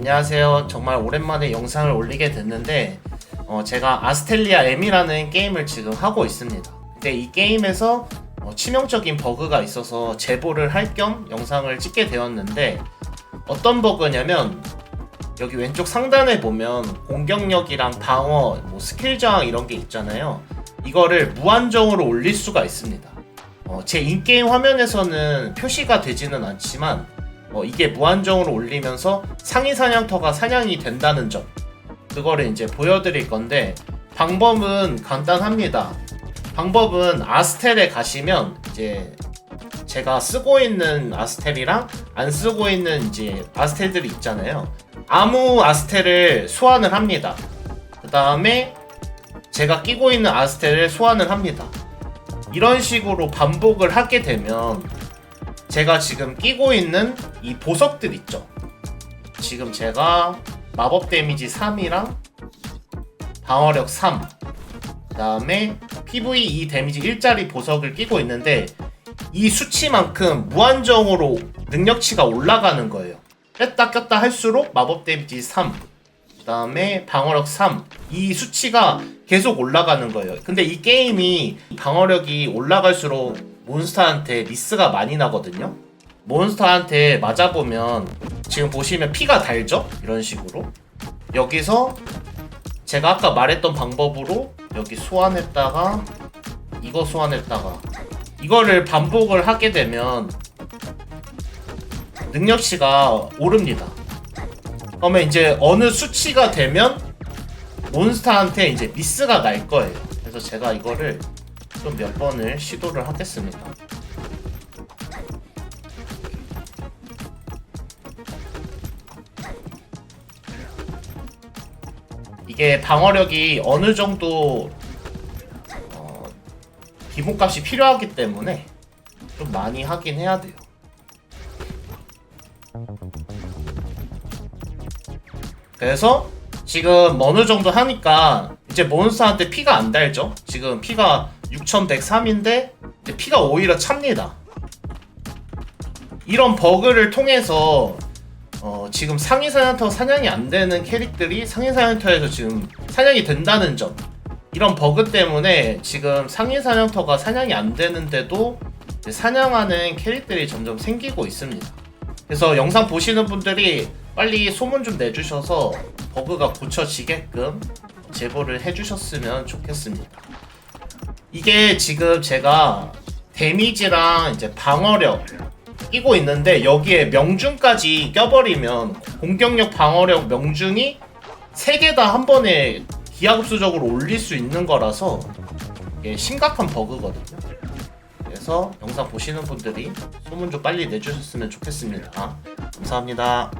안녕하세요. 정말 오랜만에 영상을 올리게 됐는데 어, 제가 아스텔리아 M이라는 게임을 지금 하고 있습니다. 근데 이 게임에서 어, 치명적인 버그가 있어서 제보를 할 겸 영상을 찍게 되었는데 어떤 버그냐면 여기 왼쪽 상단에 보면 공격력이랑 방어, 뭐 스킬 저항 이런 게 있잖아요. 이거를 무한정으로 올릴 수가 있습니다. 어, 제 인게임 화면에서는 표시가 되지는 않지만 어, 이게 무한정으로 올리면서 상위 사냥터가 사냥이 된다는 점 그거를 이제 보여드릴 건데 방법은 간단합니다. 방법은 아스텔에 가시면 이제 제가 쓰고 있는 아스텔이랑 안 쓰고 있는 이제 아스텔들이 있잖아요. 아무 아스텔을 소환을 합니다. 그 다음에 제가 끼고 있는 아스텔을 소환을 합니다. 이런 식으로 반복을 하게 되면 제가 지금 끼고 있는 이 보석들 있죠. 지금 제가 마법 데미지 3이랑 방어력 3, 그 다음에 PVE 데미지 1짜리 보석을 끼고 있는데 이 수치만큼 무한정으로 능력치가 올라가는 거예요. 뺐다 꼈다 할수록 마법 데미지 3, 그 다음에 방어력 3. 이 수치가 계속 올라가는 거예요. 근데 이 게임이 방어력이 올라갈수록 몬스터한테 미스가 많이 나거든요. 몬스터한테 맞아보면 지금 보시면 피가 달죠? 이런 식으로. 여기서 제가 아까 말했던 방법으로 여기 소환했다가 이거 소환했다가 이거를 반복을 하게 되면 능력치가 오릅니다. 그러면 이제 어느 수치가 되면 몬스터한테 이제 미스가 날 거예요. 그래서 제가 이거를 좀 몇 번을 시도를 하겠습니다. 이게 방어력이 어느 정도 어, 기본값이 필요하기 때문에 좀 많이 하긴 해야 돼요. 그래서 지금 어느 정도 하니까 이제 몬스터한테 피가 안 달죠. 지금 피가 6103인데 피가 오히려 찹니다. 이런 버그를 통해서 어, 지금 상위 사냥터 사냥이 안 되는 캐릭들이 상위 사냥터에서 지금 사냥이 된다는 점. 이런 버그 때문에 지금 상위 사냥터가 사냥이 안 되는데도 사냥하는 캐릭들이 점점 생기고 있습니다. 그래서 영상 보시는 분들이 빨리 소문 좀 내주셔서 버그가 고쳐지게끔 제보를 해주셨으면 좋겠습니다. 이게 지금 제가 데미지랑 이제 방어력 끼고 있는데 여기에 명중까지 껴버리면 공격력, 방어력, 명중이 세 개 다 한 번에 기하급수적으로 올릴 수 있는 거라서 이게 심각한 버그거든요. 그래서 영상 보시는 분들이 소문 좀 빨리 내주셨으면 좋겠습니다. 감사합니다.